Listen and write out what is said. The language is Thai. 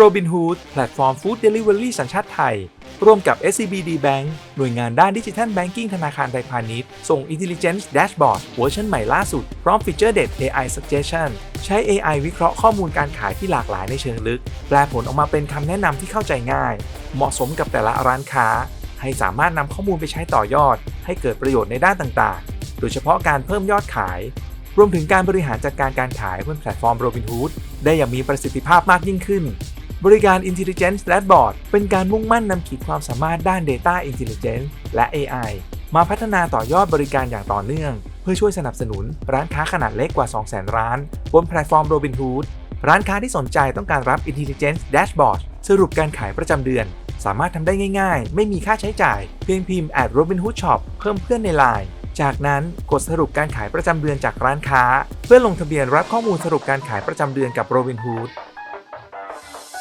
Robinhood แพลตฟอร์มฟู้ดเดลิเวอรี่สัญชาติไทย ร่วมกับ SCBD Bank หน่วยงานด้านดิจิทัลแบงกิ้งธนาคารไทยพาณิชย์ ส่ง Intelligence Dashboard เวอร์ชันใหม่ล่าสุด พร้อมฟีเจอร์เด็ด AI Suggestion ใช้ AI วิเคราะห์ข้อมูลการขายที่หลากหลายในเชิงลึก แปลผลออกมาเป็นคำแนะนำที่เข้าใจง่าย เหมาะสมกับแต่ละร้านค้า ให้สามารถนำข้อมูลไปใช้ต่อยอด ให้เกิดประโยชน์ในด้านต่างๆ โดยเฉพาะการเพิ่มยอดขาย รวมถึงการบริหารจัดการการขายบนแพลตฟอร์ม Robinhood ได้อย่างมีประสิทธิภาพมากยิ่งขึ้น บริการ Intelligence Dashboard เป็นการมุ่งมั่นนำขีดความสามารถด้าน Data Intelligence และ AI มาพัฒนาต่อยอดบริการอย่างต่อเนื่อง เพื่อช่วยสนับสนุนร้านค้าขนาดเล็กกว่า 200,000 ร้าน บนแพลตฟอร์ม Robinhood ร้านค้าที่สนใจต้องการรับ Intelligence Dashboard สรุปการขายประจำเดือน สามารถทำได้ง่ายๆ ไม่มีค่าใช้จ่าย เพียงพิมพ์ at Robinhood Shop เพิ่มเพื่อนใน Line จากนั้นกดสรุปการขายประจำเดือนจากร้านค้า เพื่อลงทะเบียนรับข้อมูลสรุปการขายประจำเดือนกับ Robinhood